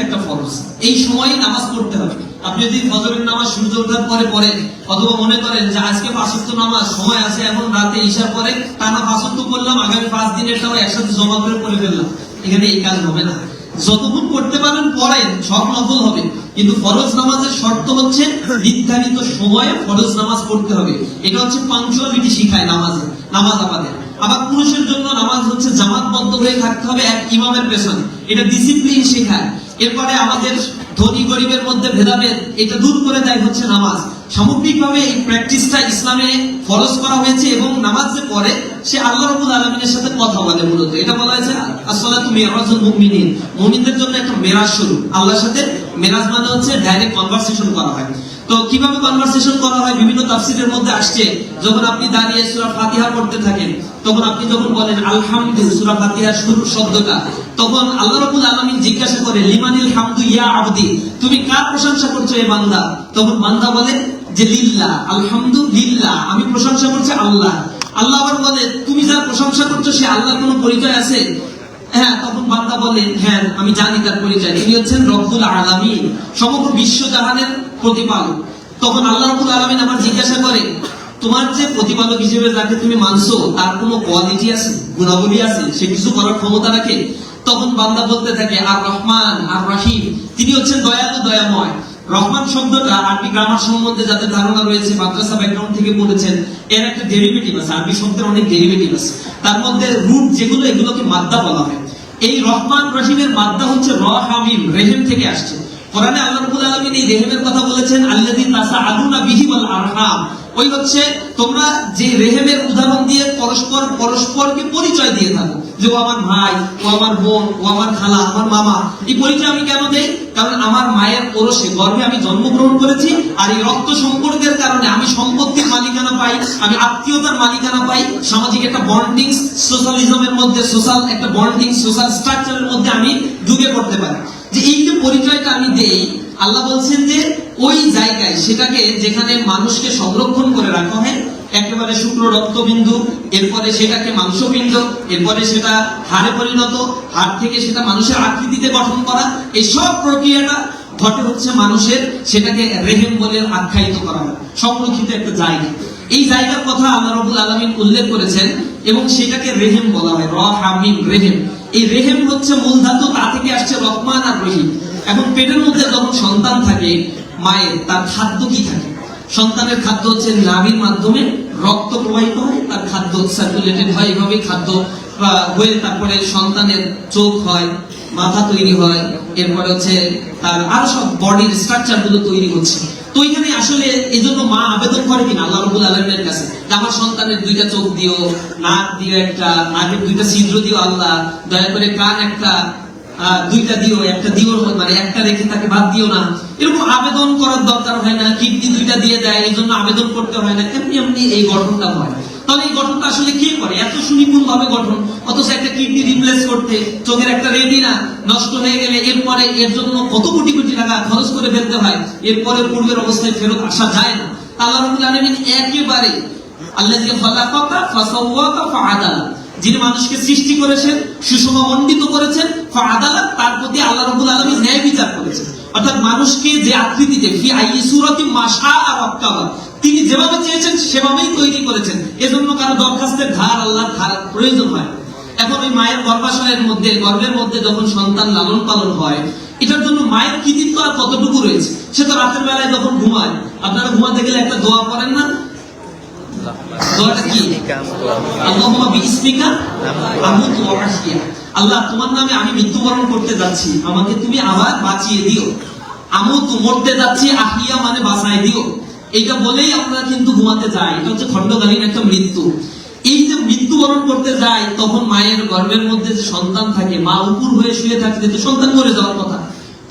একটা ফরজ। এই নামাজ পড়তে হবে। আপনি যদি ফজরের নামাজ সূর্য ওঠার পরে পড়েন, অথবা মনে করেন যে আজকে পাঁচত্ব নামাজ, সময় আছে এখন রাতে পরে টানা পাঁচত্ব করলাম আগামী পাঁচ দিনেরটাও একসাথে জমা করে পড়ে ফেললাম। এখানে এই কাজ হবে না। যতক্ষণ পড়তে পারেন, পড়েন, সব নফল হবে। কিন্তু ফরজ নামাজের শর্ত হচ্ছে নির্ধারিত সময়ে ফরজ নামাজ পড়তে হবে। এটা হচ্ছে পাঞ্চুয়ালিটি শিখায় নামাজে, নামাজ আমাদের। আবার পুরুষের জন্য নামাজ হচ্ছে জামাতবদ্ধ হয়ে থাকতে হবে এক ইমামের পেছনে। এটা ডিসিপ্লিন শেখায়। এরপরে আমাদের ধনী গরিবের মধ্যে ভেদাভেদ, এটা দূর করে দেয় হচ্ছে নামাজ। সামগ্রিকভাবে এই প্র্যাকটিসটা ইসলামে ফরজ করা হয়েছে এবং নামাজ যে পড়ে সে আল্লাহ রাব্বুল আলামিনের সাথে কথা বলে মূলত। এটা বলা হয়েছে, আসসালাতু মিরাজুল মুমিনিন। মুমিনদের জন্য একটা মেরাজ শুরু। আল্লাহর সাথে মেরাজ মানে হচ্ছে ডাইরেক্ট কনভারসেশন করা হয়। তো কীভাবে কনভারসেশন করা হয়? বিভিন্ন তাফসিরের মধ্যে আসছে। যখন আপনি দাঁড়িয়ে সূরা ফাতিহা পড়তে থাকেন, তখন আপনি যখন বলেন আলহামদু সূরা ফাতিহার শুরুর শব্দটা, তখন আল্লাহ রাব্বুল আলামিন জিজ্ঞাসা করে, লিমানিল হামদু ইয়া আবদি? তুমি কার প্রশংসা করছ এই বান্দা? তখন বান্দা বলে, যে লিল্লাহ, আলহামদুলিল্লাহ, আমি প্রশংসা করছি আল্লাহ। আল্লাহ আবার বলে, তুমি যার প্রশংসা করছ, সে আল্লাহর কোনো পরিচয় আছে? হ্যাঁ তখন বান্দা বলে হ্যাঁ আমি জানি তার পরিচয়। তিনি হচ্ছেন রব্বুল আলামিন, সমগ্র বিশ্ব জাহানের প্রতিপালক। তখন আল্লাহ রব্বুল আলামিন আমার জিজ্ঞাসা করে তোমার যে প্রতিপালক হিসেবে যাকে তুমি মানছো, তার কোনো কোয়ালিটি আছে, গুণাবলী আছে? সে কিছু করার ক্ষমতা রাখে? তখন বান্দা বলতে থাকে, আর রহমান, আর রহিম, তিনি হচ্ছেন দয়ালু, দয়াময়। রহমান শব্দটা আরবি গ্রামার সম্বন্ধে যাদের ধারণা রয়েছে, মাদ্রাসা ব্যাকগ্রাউন্ড থেকে পড়েছেন এর একটা ডেরিভেটিভ আছে, আরবি শব্দের অনেক ডেরিভেটিভ আছে। তার মধ্যে রুট যেগুলো, এগুলোকে মাদ্দা বলা হয়। এই রহমান, রহিমের মাদ্দা হচ্ছে র, হামিম, রেহেম থেকে আসছে। কোরআনে আল্লাহ রাব্বুল আলামিন এই রেহেমের কথা বলেছেন আল্লাযী তাসাআলুনা বিহি ওয়াল আরহাম। ওই হচ্ছে, তোমরা যে রেহেমের উদাহরণ দিয়ে পরস্পর পরস্পরকে পরিচয় দিয়ে থাকো। যে ও আমার ভাই, ও আমার বোন, ও আমার খালা, আমার মামা। এই পরিচয় আমি কেন দেই? কারণ আমার মায়ের ওরসে গর্ভে আমি জন্মগ্রহণ করেছি, আর এই রক্ত সম্পর্কের কারণে আমি সম্পত্তির মালিকানা পাই, আমি আত্মীয়তার মালিকানা পাই। সামাজিক একটা বন্ডিং সোশ্যালিজমের মধ্যে, সোশ্যাল, একটা বন্ডিং, সোশ্যাল স্ট্রাকচারের মধ্যে আমি ঢুকে পড়তে পারি। যে এই যে পরিচয়টা আমি দেই, আল্লাহ বলছেন যে ওই জায়গায় সেটাকে যেখানে মানুষকে সংরক্ষণ করে রাখা হয়, একেবারে শুক্র রক্তবিন্দু, এরপরে সেটাকে মাংসপিণ্ড, এরপরে সেটা হাড়ে পরিণত, হাড় থেকে সেটা মানুষের আকৃতিতে গঠন করা, এই সব প্রক্রিয়াটা ঘটে হচ্ছে মানুষের সেটাকে রেহেম বলে আখ্যায়িত করা হয়, সংরক্ষিত একটা জায়গা। এই জায়গার কথা আল্লাহ রবুল আলমিন উল্লেখ করেছেন এবং সেটাকে রেহেম বলা হয় র রেহেম। এই রেহেম হচ্ছে মূল ধাতু, তা থেকে আসছে রহমান আর রহিম। এবং পেটের মধ্যে যখন সন্তান থাকে, মায়ের, তার খাদ্য কি থাকে? সন্তানের খাদ্য হচ্ছে নাভির মাধ্যমে রক্ত প্রবাহিত হয়, তার খাদ্য সার্কুলেটেড হয় এভাবে খাদ্য হয়ে তারপরে সন্তানের চোখ হয়। মাথা তৈরি হয়, এরপরে হচ্ছে তার আরও সব বডির স্ট্রাকচারগুলো তৈরি হচ্ছে। তো এখানে আসলে এই জন্য মা আবেদন করে কিনা আল্লাহ রবুল আলমের কাছে? আমার সন্তানের দুইটা চোখ দিও, নাক দিও একটা, নাকের দুইটা ছিদ্র দিও আল্লাহ, দয়া করে কান একটা দুইটা দিও, একটা দিও মানে একটা রেখে তাকে বাদ দিও না। এরকম আবেদন করার দরকার হয় না, কিডনি দুইটা দিয়ে দেয় এই জন্য আবেদন করতে হয় না, এমনি এমনি এই গঠনটা হয়। গঠনটা আসলে কে করে? এত সুনিপুণ ভাবে গঠন। অথচ একটা কিডনি রিপ্লেস করতে, চোখের একটা রেটিনা নষ্ট হয়ে গেলে এরপরে এর জন্য কত কোটি কোটি টাকা খরচ করে ফেলতে হয়, এরপরে পূর্বের অবস্থায় ফেরত আসা যায় না। আল্লাহ আলামিন একেবারে আল্লাহ যিনি মানুষকে সৃষ্টি করেছেন, সুষম মণ্ডিত করেছেন, ফাআদালা, তার প্রতি আল্লাহ রাব্বুল আলামিন ন্যায় বিচার করেছেন। অর্থাৎ মানুষকে যে আকৃতিতে, ফি আই সুরাতি তিনি যেভাবে চেয়েছেন, সেভাবেই তৈরি করেছেন। এজন্য কারও দরখাস্তের ধার আল্লাহর ধার প্রয়োজন হয়। এখন ওই মায়ের গর্ভাশয়ের মধ্যে, গর্ভের মধ্যে যখন সন্তান লালন পালন হয়, এটার জন্য মায়ের কৃতিত্ব আর কতটুকু রয়েছে? সে তো রাতের বেলায় যখন ঘুমায়, আপনারা ঘুমাতে গেলে একটা দোয়া করেন না? আল্লাহ, তোমার নামে আমি মৃত্যুবরণ করতে যাচ্ছি। আমাকে তুমি আবার বাঁচিয়ে দিও। আমুতু মরতে যাচ্ছি, আহিয়া মানে বাঁচায় দিও। এইটা বলেই আমরা কিন্তু ঘুমাতে যাই। এটা হচ্ছে খণ্ডকালীন একটা মৃত্যু। এই যে মৃত্যুবরণ করতে যায় তখন মায়ের গর্ভের মধ্যে যে সন্তান থাকে, মা উপর হয়ে শুয়ে থাকতে তো সন্তান মরে যাওয়ার কথা,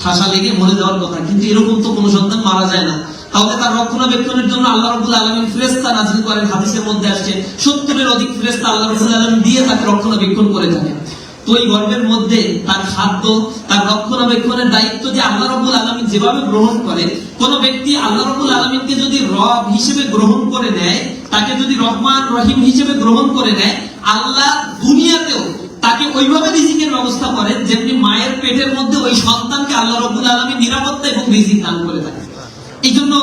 ঠাসা লেগে মরে যাওয়ার কথা, কিন্তু এরকম তো কোনো সন্তান মারা যায় না। তাহলে তার রক্ষণাবেক্ষণের জন্য আল্লাহ রাব্বুল আলামিন ফেরেশতা নাযিল করেন, হাদিসের মধ্যে আসছে 70 এর অধিক ফ্রেস্তা আল্লাহ রাব্বুল আলামিন দিয়ে তাকে রক্ষণাবেক্ষণ করে থাকেন। এই গর্ভের মধ্যে তার খাদ্য, তার রক্ষণাবেক্ষণের দায়িত্ব যে আল্লাহ আলামিন যেভাবে গ্রহণ করে, কোন ব্যক্তি আল্লাহ আলামিনকে যদি রব হিসেবে গ্রহণ করে নেয়, তাকে যদি রহমান রহিম হিসেবে গ্রহণ করে নেয়, আল্লাহ দুনিয়াতেও তাকে ওইভাবে রিজিকের ব্যবস্থা করেন যেমনি মায়ের পেটের মধ্যে ওই সন্তানকে আল্লাহ রব্বুল আলমী নিরাপত্তা এবং রিজিক দান করে থাকে। এই জন্য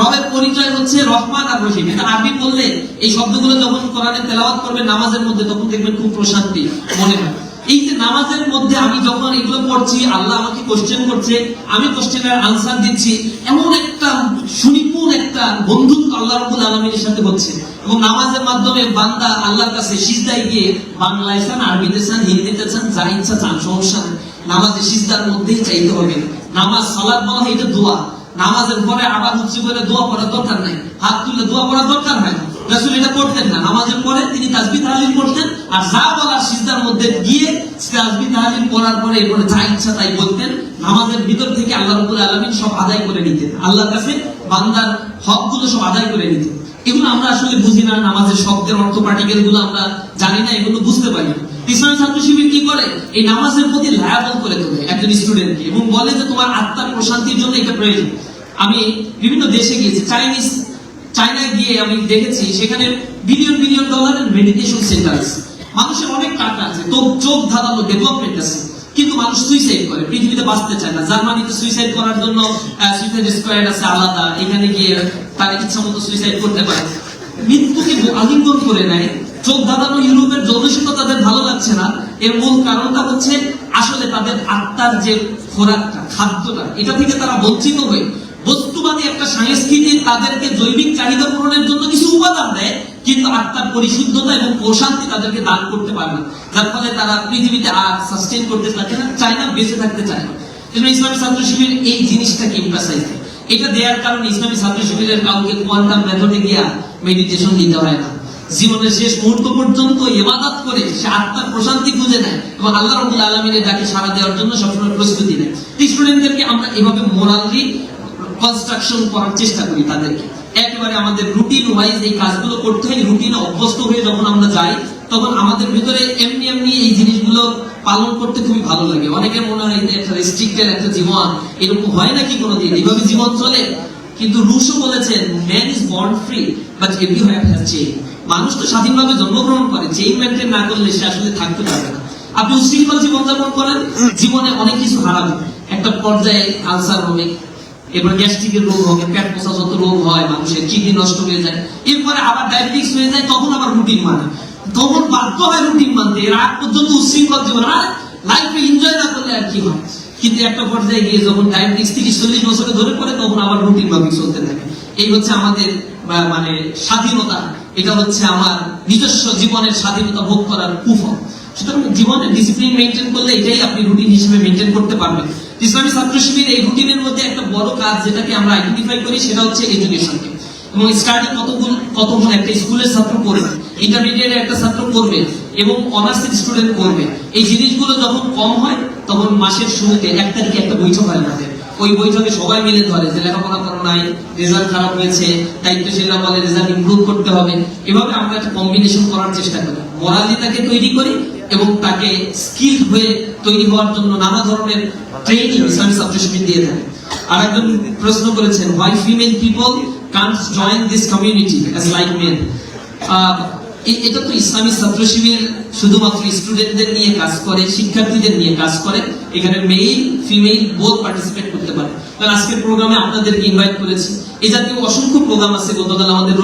রবের পরিচয় হচ্ছে রহমান আর রহিম। এটা আরবি বললে এই শব্দগুলো যখন কোরআনে তেলাওয়াত করবে নামাজের মধ্যে, তখন দেখবেন খুব প্রশান্তি মনে হয়। এই যে নামাজের মধ্যে আমি যখন এগুলো পড়ছি, আল্লাহ আমাকে কোশ্চেন করছে, আমি কোশ্চেনের আনসার দিচ্ছি, এমন একটা সুনিপুণ একটা বন্ধুত্ব আল্লাহ রবুল আলমীর সাথে হচ্ছে। এবং নামাজের মাধ্যমে বান্দা আল্লাহর কাছে সিজদায় গিয়ে বাংলায় চান, আরবিতে চান, হিন্দিতে চান যা ইচ্ছা চান, সমস্যা নামাজে সিজদার মধ্যেই চাইতে হবে। নামাজ সালাদ বলা এটা দোয়া। নামাজের পরে আবার উচ্চ করে দোয়া দরকার নাই। হাত তুলে দোয়া পড়ার দরকার হয় না। রাসূল এটা করতেন না। নামাজের পরে তিনি তাসবিহ তাহলিল করতেন আর যা বলার সিজদার মধ্যে তাসবিহ তাহলিল পড়ার পরে এরপরে যা ইচ্ছা তাই বলতেন নামাজের ভিতর থেকে আল্লাহ আলামিন সব আদায় করে নিতেন। কাছে বান্দার হকগুলো সব আদায় করে নিতেন। এগুলো আমরা আসলে বুঝি না। নামাজের শব্দের অর্থ পার্টিকেলগুলো আমরা জানি না, এগুলো বুঝতে পারি না। ইসলামী ছাত্র শিবির কি করে? এই নামাজের প্রতি লায়াবল করে তোলে একজন স্টুডেন্টকে এবং বলে যে তোমার আত্মার প্রশান্তির জন্য এটা প্রয়োজন। আমি বিভিন্ন দেশে গিয়েছি চাইনিজ চায়নায় গিয়ে আমি দেখেছি, সেখানে বিলিয়ন বিলিয়ন ডলারের মেডিটেশন সেন্টার আছে। মানুষের অনেক টাকা আছে, তো চোখ ধাঁধানো ডেভেলপমেন্ট আছে। কিন্তু মানুষ সুইসাইড করে, পৃথিবীতে বাঁচতে চায় না। জার্মানিতে সুইসাইড করার জন্য সুইসাইড স্কোয়াড আছে আলাদা, এখানে গিয়ে তার ইচ্ছা মতো সুইসাইড করতে পারে। মৃত্যুকে আলিঙ্গন করে নেয়। চোখ ধাঁধানো ইউরোপের জনসংখ্যা তাদের ভালো লাগছে না। এর মূল কারণটা হচ্ছে, আসলে তাদের আত্মার যে খোরাকটা, খাদ্যটা, এটা থেকে তারা বঞ্চিত হয়ে বস্তুবাদী একটা সংস্কৃতি তাদেরকে জৈবিক চাহিদা পূরণের জন্য কিছু উপাদান দেয়, কিন্তু আত্মার পরিশুদ্ধতা এবং প্রশান্তি তাদেরকে দান করতে পারে না। যার ফলে তারা পৃথিবীতে আর সাস্টেন করতে চায় না চায় না, বেঁচে থাকতে চায় না। এজন্য ইসলামী ছাত্র শিবির এই জিনিসটাকে দেয় এটা দেওয়ার কারণে ইসলামী ছাত্র শিবিরের কাউকে কোয়ান্টাম মেথডে গিয়া মেডিটেশন দিতে হয় না। জীবনের শেষ মুহূর্ত পর্যন্ত ইবাদত করে সে আত্মার প্রশান্তি খুঁজে নেয় এবং আল্লাহ রবুল আলমিনের ডাকে সাড়া দেওয়ার জন্য সবসময় প্রস্তুতি নেয়। স্টুডেন্টদেরকে আমরা এভাবে মোরালি কনস্ট্রাকশন করার চেষ্টা করি তাদেরকে। একেবারে আমাদের রুটিন ওয়াইজ এই কাজগুলো করতে হয় রুটিনে অভ্যস্ত হয়ে যখন আমরা যাই, তখন আমাদের ভিতরে এমনি এমনি এই জিনিসগুলো পালন করতে খুবই ভালো লাগে। অনেকের মনে হয় একটা রেস্ট্রিক্টেড একটা জীবন, এরকম হয় নাকি কোনোদিন? এইভাবে জীবন চলে? কিন্তু রুশো বলেছেন man is born free but every have has change মানুষ তো স্বাধীনভাবে জন্মগ্রহণ করে চেইন মেনটেন না করলে সে আসলে থাকতে পারবে না। আপনি উশৃঙ্খল জীবনযাপন করেন, জীবনে অনেক কিছু হারাবেন। একটা পর্যায়ে আলসার হবে এবার গ্যাস্ট্রিকের রোগ হবে পেট পোষা যত রোগ হয়, মানুষের কিডনি নষ্ট হয়ে যায়, এরপরে আবার ডায়াবেটিক্স হয়ে যায়, তখন আবার রুটিন মানে। তখন বাধ্য হয় রুটিন মানতে এর আগ পর্যন্ত উশৃঙ্খল জীবন। আর লাইফে এনজয় না করলে আর কি হয়? কিন্তু একটা পর্যায়ে গিয়ে যখন ডায়াবেটিক্স তিরিশ, চল্লিশ বছরে ধরে পড়ে, তখন আবার রুটিন ভাবে চলতে থাকে। এই হচ্ছে আমাদের মানে স্বাধীনতা। এটা হচ্ছে আমার নিজস্ব জীবনের স্বাধীনতা ভোগ করার কুফল। সুতরাং জীবনে ডিসিপ্লিন মেনটেন করলে এটাই আপনি রুটিন হিসেবে মেনটেন করতে পারবেন। ইসলামী ছাত্র শিবির এই রুটিনের মধ্যে একটা বড় কাজ যেটাকে আমরা আইডেন্টিফাই করি, সেটা হচ্ছে এডুকেশনকে এবং স্টাডি কতগুলো কতক্ষণ একটা স্কুলের ছাত্র পড়বে ইন্টারমিডিয়েট একটা ছাত্র পড়বে, এবং অনার্স স্টুডেন্ট পড়বে। এই জিনিসগুলো যখন কম হয়, তখন মাসের শুরুতে এক তারিখে একটা বৈঠক হয় আমাদের। ওই বৈঠকে সবাই মিলে ধরে যে লেখাপড়া করো নাই রেজাল্ট খারাপ হয়েছে দায়িত্বশীলরা বলে রেজাল্ট ইমপ্রুভ করতে হবে। এভাবে আমরা একটা কম্বিনেশন করার চেষ্টা করি। মোরালি তাকে তৈরি করি এবং তাকে স্কিল হয়ে তৈরি হওয়ার জন্য নানা ধরনের ট্রেনিং ছাত্র শিবির দিয়ে থাকে। আর একজন প্রশ্ন করেছেন why female people can't join this community as like men এটা তো ইসলামী ছাত্র শিবির শুধুমাত্র স্টুডেন্টদের নিয়ে কাজ করে, শিক্ষার্থীদের নিয়ে কাজ করে। এখানে মেইল ফিমেল বোধ পার্টিসিপেট করতে পারে। কারণ আজকের প্রোগ্রামে আপনাদেরকে ইনভাইট করেছি। এই জাতীয় অসংখ্য প্রোগ্রাম আছে। গতকাল আমাদের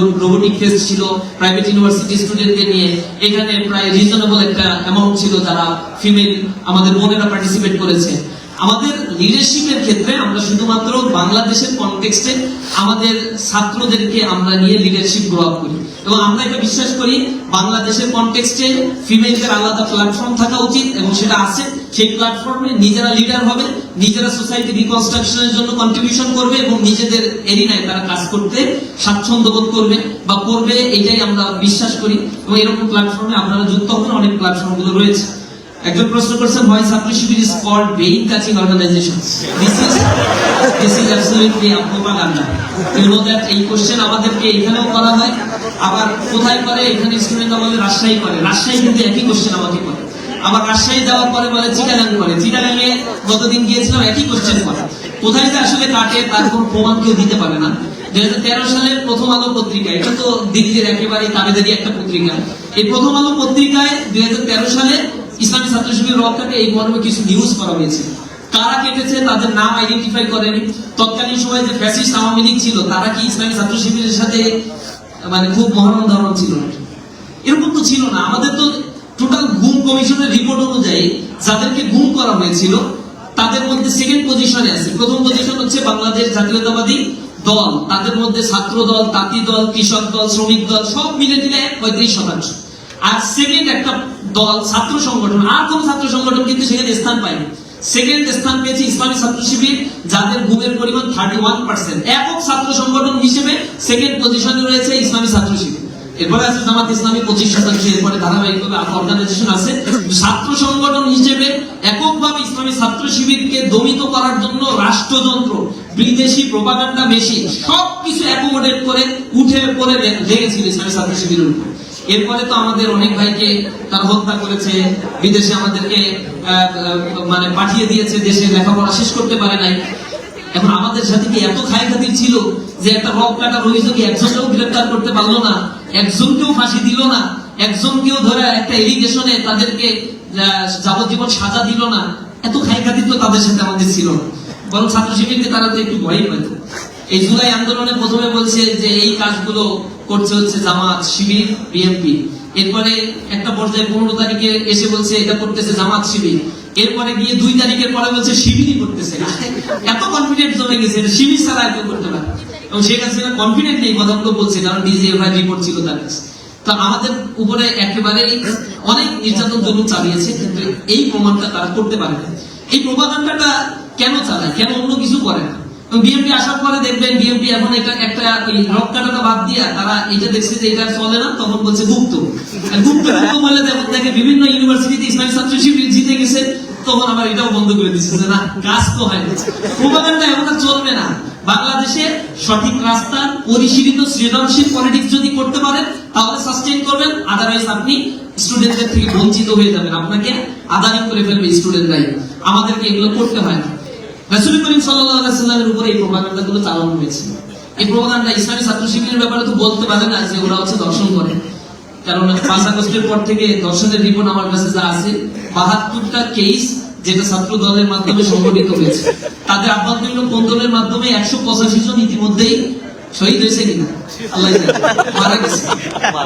ফেস্ট ছিল প্রাইভেট ইউনিভার্সিটি নিয়ে। এখানে প্রায় রিজনেবল একটা অ্যামাউন্ট ছিল যারা ফিমেল আমাদের বোনেরা পার্টিসিপেট করেছে। আমাদের লিডারশিপের ক্ষেত্রে আমরা শুধুমাত্র বাংলাদেশের কনটেক্সটে আমাদের ছাত্রদেরকে আমরা নিয়ে লিডারশিপ গ্রো আপ করি। এবং আমরা এটা বিশ্বাস করি বাংলাদেশের কনটেক্সটে ফিমেলদের আলাদা প্ল্যাটফর্ম থাকা উচিত এবং সেটা আছে। সেই প্ল্যাটফর্মে নিজেরা লিডার হবে, নিজেরা সোসাইটি রিকনস্ট্রাকশনের জন্য কন্ট্রিবিউশন করবে এবং নিজেদের এরিনায় তারা কাজ করতে স্বাচ্ছন্দ্য বোধ করবে বা করবে, এটাই আমরা বিশ্বাস করি এবং এরকম প্ল্যাটফর্মে আপনারা যুক্ত হবেন অনেক প্ল্যাটফর্মগুলো রয়েছে। একজন প্রশ্ন করছেন why Chhatra Shibir is called being coaching organization this is সালের প্রথম আলো পত্রিকা, এটা তো দিল্লির একেবারে তাবেদারি একটা পত্রিকা। এই প্রথম আলো পত্রিকায় দুই হাজার তেরো সালে ইসলামী ছাত্র শিবির রক্ষাতে এই মর্মে কিছু নিউজ করা হয়েছে। কারা কেটেছে তাদের নাম আইডেন্টিফাই করেনি? তৎকালীন সময়ে যে ফ্যাসিস্ট আওয়ামী লীগ ছিল, তারা কি ইসলামী ছাত্র শিবিরের সাথে মানে খুব মহান ধরন ছিল? এরকম তো ছিল না। আমাদের তো টোটাল গুম কমিশনের রিপোর্ট অনুযায়ী যাদেরকে গুম করা হয়েছিল, তাদের মধ্যে সেকেন্ড পজিশনে আছে। প্রথম পজিশন হচ্ছে বাংলাদেশ জাতীয়তাবাদী দল। তাদের মধ্যে ছাত্র দল, তাঁতি দল, কৃষক দল, শ্রমিক দল, সব মিলে দিলে পঁয়ত্রিশ শতাংশ। আর সেকেন্ড একটা দল ছাত্র সংগঠন। আর কোন ছাত্র সংগঠন কিন্তু সেখানে স্থান পায়নি। সেকেন্ড স্থান পেয়েছে ইসলামী ছাত্র শিবির, যাদের গুমের পরিমাণ থার্টি ওয়ান পার্সেন্ট একক ছাত্র সংগঠন হিসেবে সেকেন্ড পজিশনে রয়েছে ইসলামী ছাত্র শিবির। এরপরে আছে জামাত ইসলামী পঁচিশ শতাংশ, এরপরে ধারাবাহিকভাবে অর্গানাইজেশন আছে। ছাত্র সংগঠন হিসেবে এককভাবে ইসলামী ছাত্র শিবিরকে দমিত করার জন্য রাষ্ট্রযন্ত্র, বিদেশি প্রপাগান্ডা মেশিন সবকিছু অ্যাকোমোডেট করে উঠে পড়ে ইসলামী ছাত্র শিবিরের উপর। এরপরে তো আমাদের অনেক ভাইকে তার হত্যা করেছে, বিদেশে আমাদেরকে মানে পাঠিয়ে দিয়েছে, দেশে লেখাপড়া শেষ করতে পারে নাই। এখন আমাদের সাথে কি এত খায় খাতির ছিল যে একটা রক কাটার অভিযোগে একজনকেও গ্রেফতার করতে পারল না, একজনকেও ফাঁসি দিল না, একজনকেও ধরে একটা এলিগেশনে তাদেরকে যাবজ্জীবন সাজা দিল না। এত খায় খাতির তো তাদের সাথে আমাদের ছিল না। বরং ছাত্র শিবিরকে তারা তো একটু ভয়ই পেত এই জুলাই আন্দোলনে প্রথমে বলছে যে এই কাজগুলো করছে হচ্ছে জামাত, শিবির বিএনপি এরপরে একটা পর্যায়ে পনেরো তারিখে এসে বলছে, এটা করতেছে জামাত, শিবির। এরপরে গিয়ে দুই তারিখের পরে বলছে, শিবিরই করতেছে। এত কনফিডেন্ট জমে গেছে শিবির ছাড়া কেউ করতে পারে এবং শেখ হাসিনা কনফিডেন্ট নেই কথাগুলো বলছে, কারণ ডিজিএফআই রিপোর্ট ছিল তার কাছে। তো আমাদের উপরে একেবারেই অনেক নির্যাতন জরুর চালিয়েছে, কিন্তু এই প্রমাণটা তারা করতে পারে না। এই প্রপাগান্ডাটা কেন চালায়? কেন অন্য কিছু করে না? বিএনপি আসার পরে দেখবেন বিএনপি এখন এটা একটা ওই কাটাটা বাদ দিয়া তারা এটা দেখছে যে এটা চলে না, তখন বলছে গুপ্ত। গুপ্ত দেখে বিভিন্ন ইউনিভার্সিটিতে ইসলামী জিতে গেছে, তখন আবার এটাও বন্ধ করে দিচ্ছে যে না, কাজ তো হয় প্রপাগান্ডা এখন আর চলবে না। বাংলাদেশে সঠিক রাস্তা, পরিশীলিত সৃজনশীল পলিটিক্স যদি করতে পারেন, তাহলে সাস্টেইন করবেন। আদারওয়াইজ আপনি স্টুডেন্টদের থেকে বঞ্চিত হয়ে যাবেন। আপনাকে আদানি করে ফেলবে স্টুডেন্টরাই আমাদেরকে এগুলো করতে হয় না। রাসূল করিম সাল্লাল্লাহু আলাইহি সাল্লামের উপরে এই প্রপাগান্ডাগুলো চালানো হয়েছে এই প্রপাগান্ডা ইসলামী ছাত্র শিবিরের ব্যাপারে তো বলতে পারে না যে ওরা হচ্ছে দর্শন করে। কারণ পাঁচ আগস্টের পর থেকে দর্শনের রিপোর্ট আমার কাছে যা আছে বাহাত্তরটা কেস যেটা ছাত্র দলের মাধ্যমে সংগঠিত হয়েছে। তাদের কোন্দলের মাধ্যমে একশো পঁচাশি জন ইতিমধ্যেই শহীদ হয়েছে কিনা? আল্লাহ মারা গেছে।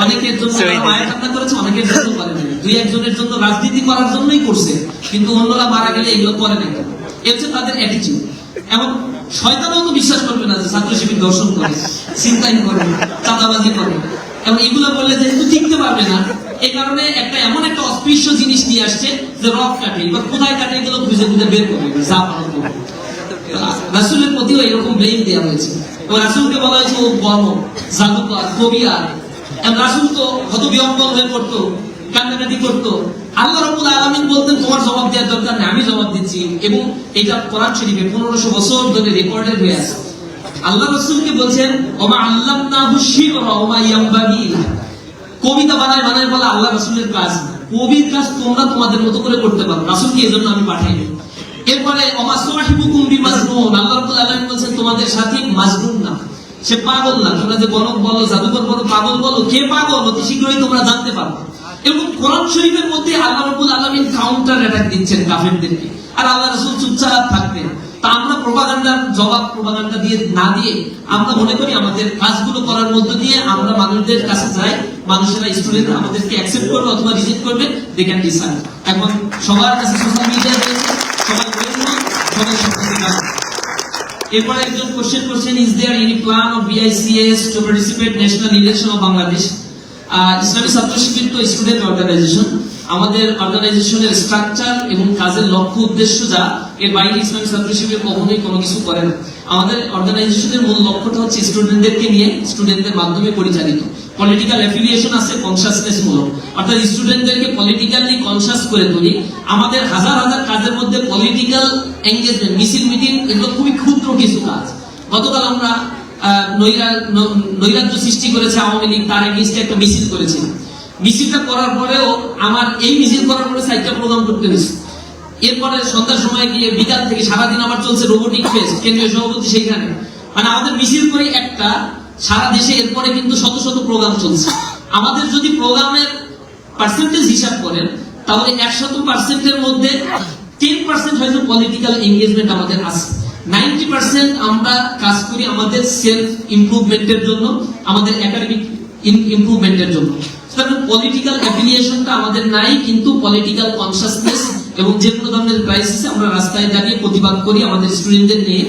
অনেকের জন্য মায়ের কান্না করেছে অনেকের জন্য করে দুই একজনের জন্য রাজনীতি করার জন্যই করছে কিন্তু অন্যরা মারা গেলে এগুলো করে নাই। এ হচ্ছে তাদের অ্যাটিচিউড এবং শয়তানও তো বিশ্বাস করবে না যে ছাত্র শিবির দর্শন করে চিন্তাই করে, চাঁদাবাজি করে। এবং এগুলো বললে যেহেতু টিকতে পারবে না। এই কারণে একটা এমন একটা অস্পৃশ্য জিনিস নিয়ে আসছে যে রক কাটে। এবার কোথায় কাটে এগুলো খুঁজে খুঁজে বের করবে, যা পারো করবে। রাসূলের প্রতিও এরকম ব্লেম দেওয়া হয়েছে। ও রাসূলকে বলা হয়েছে, ও জাদুকর কবিয়ার এবং রাসূল তো হত বিহম্বল হয়ে পড়তো, কান্নাকাটি করতো। আল্লাহ রাব্বুল আলামিন বলতেন, তোমার জবাব দেওয়ার দরকার নেই, আমি জবাব দিচ্ছি। এবং এটা কোরআন শরীফে পনেরোশো বছর ধরে রেকর্ডেড হয়ে আছে। আল্লাহ রাসূলকে বলছেন, ওমা আল্লামনাহু শিররা ওমা ইয়ামবাগি কবিতা বানায় বানায় বলা আল্লাহ রাসূলের কাজ, কবির কাজ তোমরা তোমাদের মতো করে করতে পারো। রাসূলকে এজন্য আমি পাঠাইনি এরপরে, ওমা সাহিবুকুম বিমাজনুন। আল্লাহ রাব্বুল আলামিন বলছেন, তোমাদের সাথী মাজনুন না। সে পাগল না, তোমরা যে গণক বলো, জাদুকর বলো, পাগল বলো, কে পাগল? অতি শীঘ্রই তোমরা জানতে পারবে এরকম কোরআন শরীফের মধ্যে আল্লাহ কাউন্টার অ্যাটাক দিচ্ছেন কাফেরদেরকে। আর আল্লাহ চুপচাপ থাকতেন তা আমরা জবাব দিয়ে না দিয়ে আমরা মনে করি আমাদের কাজগুলো করার মধ্য দিয়ে আমরা মানুষদের কাছে যাই, মানুষেরা স্টুডেন্ট আমাদেরকে অ্যাকসেপ্ট করবে অথবা রিজেক্ট করবে দে ক্যান ডিসাইড এখন সবার কাছে সোশ্যাল মিডিয়া রয়েছে, সবাই সবাই। এরপরে একজন কোশ্চেন করছেন is there any plan of BICS to participate national election of Bangladesh Islami Chhatra Shibir student organisation আমাদের অর্গানাইজেশনের স্ট্রাকচার এবং কাজের লক্ষ্য উদ্দেশ্য যা, এর বাইরে ইসলামী ছাত্র শিবির কখনোই কোনো কিছু করে না। আমাদের অর্গানাইজেশনের মূল লক্ষ্যটা হচ্ছে স্টুডেন্টদেরকে নিয়ে স্টুডেন্টদের মাধ্যমে পরিচালিত। পলিটিক্যাল অ্যাফিলিয়েশন আছে কনসাসনেস মূলক অর্থাৎ স্টুডেন্টদেরকে পলিটিক্যালি কনসাস করে তুলি। আমাদের হাজার হাজার কাজের মধ্যে পলিটিক্যাল এঙ্গেজমেন্ট মিছিল মিটিং এগুলো খুবই ক্ষুদ্র কিছু কাজ। গতকাল আমরা নৈরাজ্য সৃষ্টি করেছে আওয়ামী লীগ, তার একটা মিছিল করেছে মিছিলটা করার পরেও আমার এই মিছিল করার পরে সাইটটা করতে এরপরে সন্ধ্যার সময় গিয়ে বিকাল থেকে সারাদিন আমার চলছে কেন্দ্রীয় সভাপতি সেইখানে। মানে আমাদের মিছিল করে একটা, সারা দেশে এরপরে কিন্তু শত শত প্রোগ্রাম চলছে। আমাদের যদি প্রোগ্রামের পার্সেন্টেজ হিসাব করেন, তাহলে একশত পার্সেন্টের মধ্যে টেন পার্সেন্ট হয়তো পলিটিক্যাল এঙ্গেজমেন্ট আমাদের আছে। নাইনটি পার্সেন্ট আমরা কাজ করি আমাদের সেলফ ইমপ্রুভমেন্টের জন্য, আমাদের একাডেমিক ইমপ্রুভমেন্টের জন্য। সুতরাং পলিটিক্যাল অ্যাফিলিয়েশনটা আমাদের নাই, কিন্তু পলিটিক্যাল কনসাসনেস এবং যে কোনো ধরনের ক্রাইসিসে আমরা রাস্তায় দাঁড়িয়ে প্রতিবাদ করি আমাদের স্টুডেন্টদের নিয়ে।